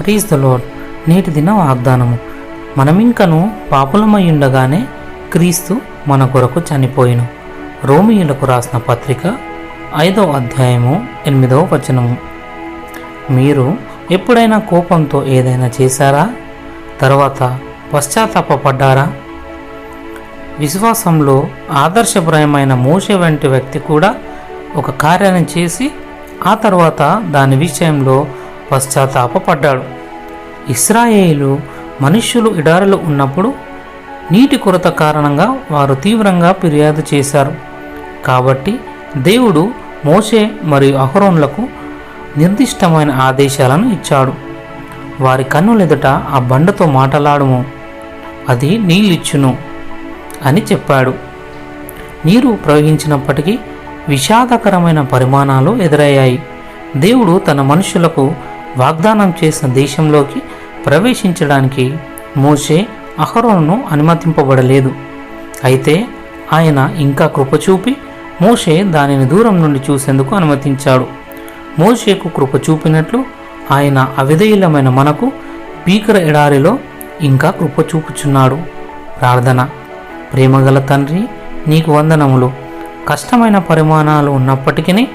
Please the load నేటి దిన వాగ్దానము. మనమింకను పాపులమయ్యుండగానే క్రీస్తు మన కొరకు చనిపోయిను. రోమియులకు రాసిన పత్రిక ఐదవ అధ్యాయము ఎనిమిదవ వచనము. మీరు ఎప్పుడైనా కోపంతో ఏదైనా చేశారా? తర్వాత పశ్చాత్తాపడ్డారా విశ్వాసంలో ఆదర్శప్రాయమైన మోష వంటి వ్యక్తి కూడా ఒక కార్యాన్ని చేసి ఆ తర్వాత దాని విషయంలో పశ్చాత్తాపడ్డాడు ఇస్రాయేలు మనుష్యులు ఇడారులు ఉన్నప్పుడు నీటి కొరత కారణంగా వారు తీవ్రంగా ఫిర్యాదు చేశారు. కాబట్టి దేవుడు మోషే మరియు అహరోన్లకు నిర్దిష్టమైన ఆదేశాలను ఇచ్చాడు. వారి కన్నులెదుట ఆ బండతో మాటలాడుము. అది నీళ్ళిచ్చును అని చెప్పాడు. నీరు ప్రవహించినప్పటికీ విషాదకరమైన పరిమాణాలు ఎదురయ్యాయి. దేవుడు తన మనుషులకు వాగ్దానం చేసిన దేశంలోకి ప్రవేశించడానికి మోషే అహరోను అనుమతింపబడలేదు. అయితే ఆయన ఇంకా కృపచూపి మోషే దానిని దూరం నుండి చూసేందుకు అనుమతించాడు. మోషేకు కృప చూపినట్లు ఆయన అవిధేయులమైన మనకు భీకర ఎడారిలో ఇంకా కృప చూపుచున్నాడు. ప్రార్థన. ప్రేమగల తండ్రి నీకు వందనములు. కష్టమైన పరిమాణాలు ఉన్నప్పటికీ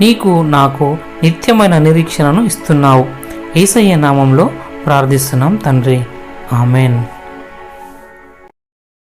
నీకు నాకు నిత్యమైన నిరీక్షణను ఇస్తున్నావు. ఏసయ్య నామంలో ప్రార్థిస్తున్నాం తండ్రి. ఆమెన్.